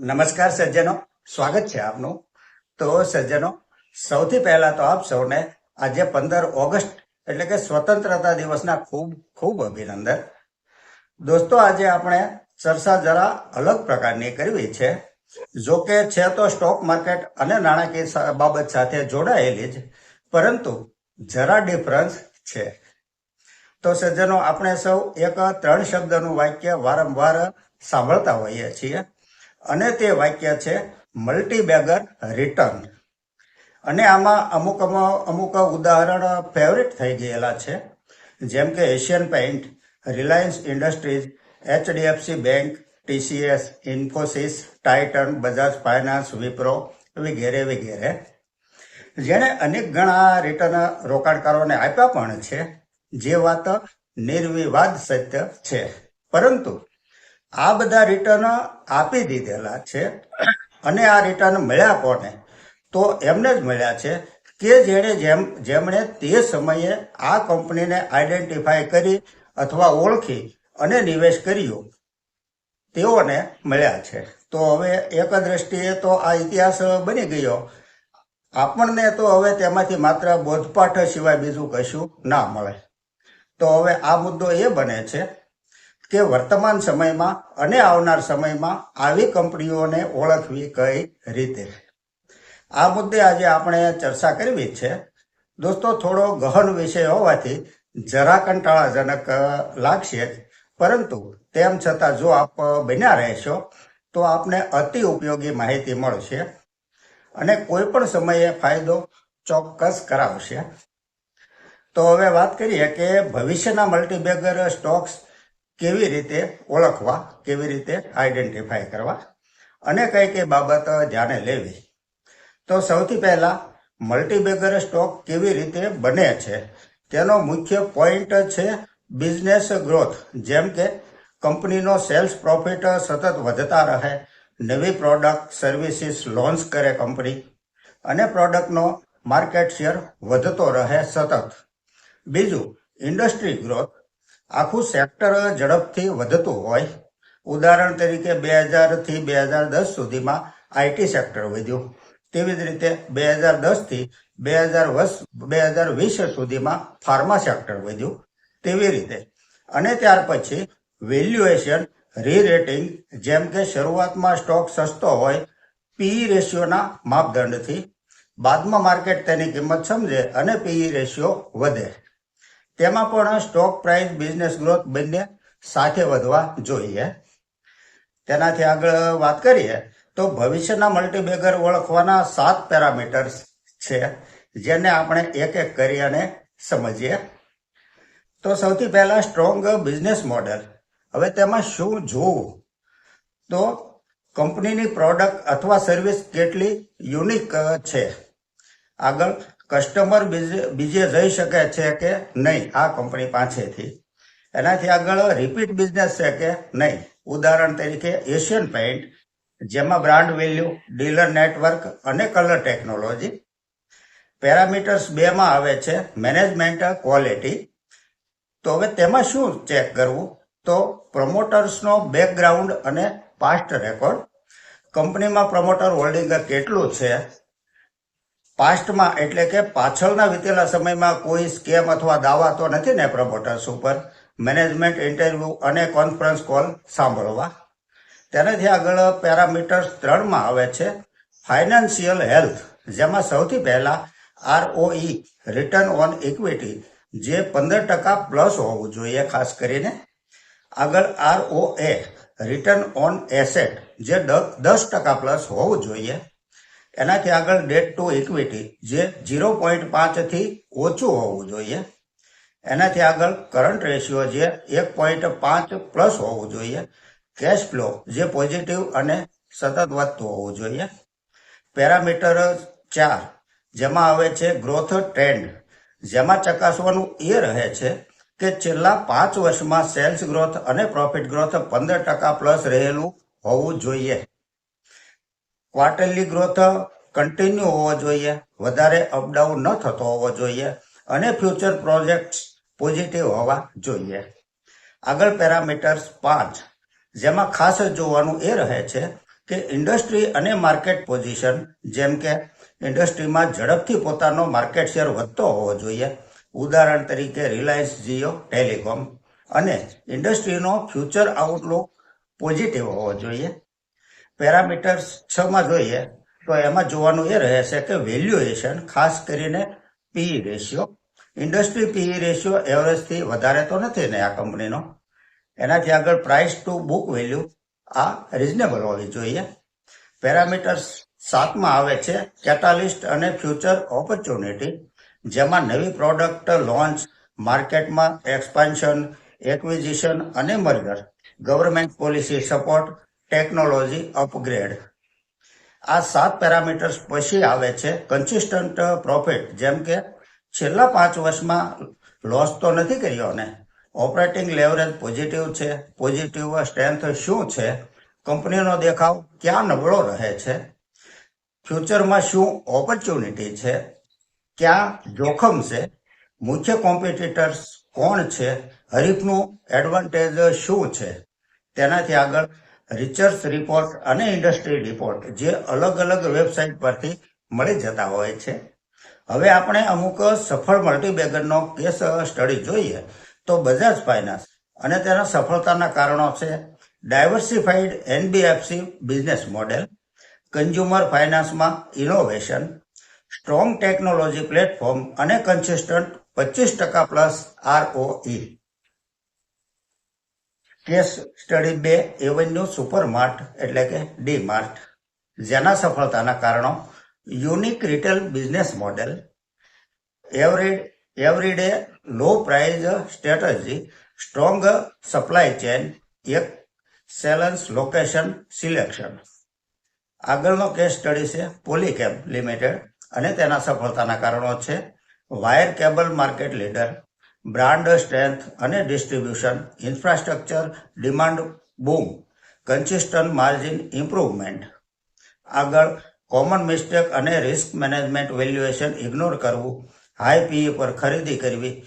નમસ્કાર સજ્જનો. સ્વાગત છે આપનું. તો સજ્જનો, સૌથી પહેલા તો આપ સૌને આજે પંદર ઓગસ્ટ એટલે કે સ્વતંત્રતા દિવસના ખૂબ ખૂબ અભિનંદન. દોસ્તો, આજે આપણે ચર્ચા જરા અલગ પ્રકારની કરવી છે. જો કે છે તો સ્ટોક માર્કેટ અને નાણાકીય બાબત સાથે જોડાયેલી જ, પરંતુ જરા ડિફરન્સ છે. તો સજ્જનો, આપણે સૌ એક ત્રણ શબ્દનું વાક્ય વારંવાર સાંભળતા હોઈએ છીએ. અને તે વાક્ય છે, મલ્ટીબેગર રિટર્ન. અને આમાં અમુક અમુ- અમુક ઉદાહરણ ફેવરિટ થઈ ગયેલા છે, જેમ કે Asian paint Reliance industries HDFC bank TCS Infosys Titan Bajaj finance Wipro વગેરે વગેરે. જેણે અનેક ગણા રિટર્ન રોકાણકારોને આપ્યા પણ છે, જે વાત નિર્વિવાદ સત્ય છે. પરંતુ આ બધા રિટર્ન આપી દીધેલા છે અને આ રિટર્ન મળ્યા કોને? તો એમને જ મળ્યા છે કે જેણે જેમ, જેમણે તે સમયે આ કંપનીને આઈડેન્ટિફાય કરી અથવા ઓળખી અને નિવેશ કર્યો, તેઓને મળ્યા છે. તો હવે એક દ્રષ્ટિએ તો આ ઇતિહાસ બની ગયો. આપણને તો હવે તેમાંથી માત્ર બોધપાઠ સિવાય બીજું કશું ના મળે. તો હવે આ મુદ્દો એ બને છે કે વર્તમાન સમયમાં અને આવનાર સમયમાં આવી કંપનીઓને ઓળખવી કઈ રીતે? આ મુદ્દે આજે આપણે ચર્ચા કરવી છે. દોસ્તો, થોડો ગહન વિષય હોવાથી જરા કંટાળાજનક લાગશે જ. પરંતુ તેમ છતાં જો આપ બન્યા રહેશો, તો આપને અતિ ઉપયોગી માહિતી મળશે અને કોઈ પણ સમયે ફાયદો ચોક્કસ કરાવશે. તો હવે વાત કરીએ કે ભવિષ્યના મલ્ટીબેગર સ્ટોક્સ કેવી રીતે ઓળખવા, કેવી રીતે આઈડેન્ટિફાય કરવા અને કઈ કઈ બાબત ધ્યાને લેવી. તો સૌથી પહેલા મલ્ટીબેગર સ્ટોક કેવી રીતે બને છે, તેનો મુખ્ય પોઈન્ટ છે બિઝનેસ ગ્રોથ જેમ કે કંપનીનો સેલ્સ પ્રોફિટ સતત વધતા રહે, નવી પ્રોડક્ટ સર્વિસીસ લોન્ચ કરે કંપની અને પ્રોડક્ટનો માર્કેટ શેર વધતો રહે સતત. બીજું ઇન્ડસ્ટ્રી ગ્રોથ આખું સેક્ટર ઝડપથી વધતું હોય. ઉદાહરણ તરીકે બે હજારથી બે હજાર દસ સુધીમાં આઈટી સેક્ટર વધ્યું. તેવી જ રીતે બે હજાર દસથી બે હજાર વર્ષ બે હજાર વીસ સુધીમાં ફાર્મા સેક્ટર વધ્યું. તેવી રીતે. અને ત્યાર પછી વેલ્યુએશન રીરેટિંગ જેમ કે શરૂઆતમાં સ્ટોક સસ્તો હોય પીઈ રેશિયોના માપદંડથી. બાદમાં માર્કેટ તેની કિંમત સમજે અને પીઈ રેશિયો વધે. તેમાં પણ સ્ટોક પ્રાઇસ બિઝનેસ ગ્રોથ બંને સાથે વધવા જોઈએ. તેનાથી આગળ વાત કરીએ, તો ભવિષ્યના મલ્ટીબેગર ઓળખવાના સાત પેરામીટર્સ છે, જેને આપણે એક એક કરી અને સમજીએ. તો સૌથી પહેલા સ્ટ્રોંગ બિઝનેસ મોડેલ હવે તેમાં શું જોવું? તો કંપનીની પ્રોડક્ટ અથવા સર્વિસ કેટલી યુનિક છે? આગળ કસ્ટમર બીજે જઈ શકે છે કે નહીં આ કંપની પાસેથી. એનાથી આગળ રિપીટ બિઝનેસ છે કે નહીં. ઉદાહરણ તરીકે એશિયન પેઇન્ટ, જેમાં બ્રાન્ડ વેલ્યુ, ડીલર નેટવર્ક અને કલર ટેકનોલોજી. પેરામીટર્સ બેમાં આવે છે મેનેજમેન્ટ ક્વોલિટી. તો હવે તેમાં શું ચેક કરવું? તો પ્રમોટર્સનો બેકગ્રાઉન્ડ અને પાસ્ટ રેકોર્ડ કંપનીમાં પ્રમોટર હોલ્ડિંગ કેટલું છે? પાસ્ટમાં એટલે કે પાછળના વીતેલા સમયમાં કોઈ સ્કેમ અથવા દાવા તો નથી ને પ્રમોટર્સ ઉપર? મેનેજમેન્ટ ઇન્ટરવ્યુ અને કોન્ફરન્સ કોલ સાંભળવા. તેનાથી આગળ પેરામીટર્સ ત્રણમાં આવે છે. ફાઇનાન્શિયલ હેલ્થ, જેમાં સૌથી પહેલા આરઓઈ, રિટર્ન ઓન ઇક્વિટી, જે પંદર ટકા પ્લસ હોવું જોઈએ ખાસ કરીને. આગળ આરઓએ, રિટર્ન ઓન એસેટ, જે દસ ટકા પ્લસ હોવું જોઈએ. એનાથી આગળ ડેટ ટુ ઇક્વિટી જે ઝીરો પોઈન્ટ પાંચથી ઓછું હોવું જોઈએ. એનાથી આગળ કરંટ રેશિયો જે એક પોઈન્ટ પાંચ પ્લસ હોવું જોઈએ. કેશ ફ્લો જે પોઝિટિવ અને સતત વધતું હોવું જોઈએ. પેરામીટર ચાર જેમાં આવે છે ગ્રોથ ટ્રેન્ડ. જેમાં ચકાસવાનું એ રહે છે કે છેલ્લા પાંચ વર્ષમાં સેલ્સ ગ્રોથ અને પ્રોફિટ ગ્રોથ પંદર ટકા પ્લસ રહેલું હોવું જોઈએ. ક્વાર્ટરલી ગ્રોથ કન્ટિન્યુ હોવો જોઈએ. વધારે અપડાઉન ન થતો હોવો જોઈએ અને ફ્યુચર પ્રોજેક્ટ્સ પોઝિટિવ હોવા જોઈએ. આગળ પેરામીટર્સ પાંચ. જેમાં ખાસ જોવાનું એ રહે છે કે ઇન્ડસ્ટ્રી અને માર્કેટ પોઝિશન જેમ કે ઇન્ડસ્ટ્રીમાં ઝડપથી પોતાનો માર્કેટ શેર વધતો હોવો જોઈએ. ઉદાહરણ તરીકે રિલાયન્સ જીઓ ટેલિકોમ અને ઇન્ડસ્ટ્રીનો ફ્યુચર આઉટલુક પોઝિટિવ હોવો જોઈએ. પેરામીટર્સ છમાં જોઈએ તો એમાં જોવાનું એ રહે છે કે વેલ્યુએશન ખાસ કરીને PE ratio. Industry PE ratio એવરેજથી વધારે તો નથી ને આ કંપનીનો. એનાથી આગળ પ્રાઇસ ટુ બુક વેલ્યુ આ રિઝનેબલ હોવી જોઈએ. પેરામીટર્સ સાતમાં આવે છે કેટાલિસ્ટ અને ફ્યુચર ઓપોર્ચ્યુનિટી, જેમાં નવી પ્રોડક્ટ લોન્ચ, માર્કેટમાં એક્સપાન્શન, એક્વિઝિશન અને merger, government policy support technology upgrade આ સાત પેરામીટર્સ પછી આવે છે કન્સિસ્ટન્ટ પ્રોફિટ જેમ કે છેલ્લા પાંચ વર્ષમાં લોસ તો નથી કર્યો ને. ઓપરેટિંગ લેવરેજ પોઝિટિવ છે. પોઝિટિવ સ્ટ્રેન્થ શું છે? કંપનીનો દેખાવ ક્યાં નબળો રહે છે? ફ્યુચરમાં શું ઓપોર્ચ્યુનિટી છે? ક્યાં જોખમ છે? મુખ્ય કોમ્પિટિટર્સ કોણ છે? હરીફનું એડવાન્ટેજ શું છે? તેનાથી આગળ રિસર્ચ રિપોર્ટ અને ઇન્ડસ્ટ્રી રિપોર્ટ જે અલગ અલગ વેબસાઇટ પરથી મળી જતા હોય છે. હવે આપણે અમુક સફળ મલ્ટીબેગરનો કેસ સ્ટડી જોઈએ તો બજાજ ફાઇનાન્સ અને તેના સફળતાના કારણો છે. Diversified NBFC business model, consumer ફાઇનાન્સમાં innovation, strong technology platform અને કન્સિસ્ટન્ટ પચીસ ટકા પ્લસ આરઓઈ. કેસ સ્ટડી બે એવન્યુ સુપરમાર્ટ, એટલે કે ડી માર્ટ જેના સફળતાના કારણો unique retail business model, every, everyday low price strategy, strong supply chain excellence location selection. આગળનો કેસ સ્ટડી છે પોલીકેબ લિમિટેડ, અને તેના સફળતાના કારણો છે wire cable market leader brand strength અને distribution, infrastructure, demand boom, consistent margin improvement. આગળ, common mistake અને રિસ્ક મેનેજમેન્ટ વેલ્યુએશન ઇગ્નોર કરવું, હાઈ પીઈ પર ખરીદી કરવી,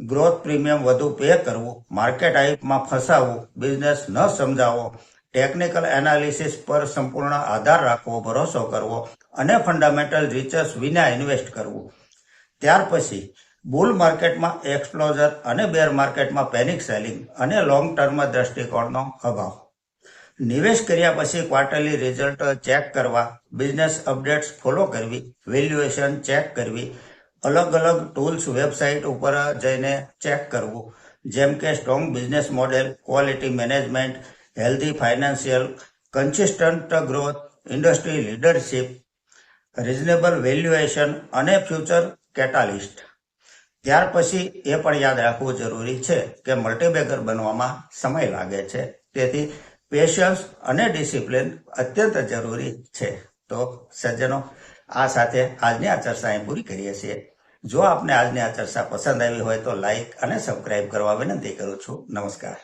ગ્રોથ પ્રીમિયમ વધુ પે કરવું, માર્કેટ હાઇપમાં ફસાવવું, બિઝનેસ ન સમજાવવો ટેકનિકલ એનાલિસિસ પર સંપૂર્ણ આધાર રાખવો, ભરોસો કરવો અને ફંડામેન્ટલ રિસર્ચ વિના ઇન્વેસ્ટ કરવું. ત્યાર પછી બુલ માર્કેટમાં એક્સપ્લોઝર અને બેર માર્કેટમાં પેનિક સેલિંગ અને લોંગ ટર્મ દ્રષ્ટિકોણનો અભાવ. નિવેશ કર્યા પછી ક્વાર્ટરલી રિઝલ્ટ ચેક કરવા, બિઝનેસ અપડેટ્સ ફોલો કરવી, વેલ્યુએશન ચેક કરવી, અલગ અલગ ટૂલ્સ વેબસાઇટ ઉપર જઈને ચેક કરવું, જેમ કે strong business model, quality management, healthy financial, consistent growth, industry leadership, reasonable valuation અને ફ્યુચર કેટાલિસ્ટ. ત્યાર પછી એ પણ યાદ રાખવું જરૂરી છે કે મલ્ટીબેગર બનવામાં સમય લાગે છે. તેથી પેશન્સ અને ડિસિપ્લિન અત્યંત જરૂરી છે. તો સજ્જનો, આ સાથે આજની આ ચર્ચા અહીં પૂરી કરીએ છીએ. જો આપને આજની આ ચર્ચા પસંદ આવી હોય તો લાઇક અને સબસ્ક્રાઇબ કરવા વિનંતી કરું છું. નમસ્કાર.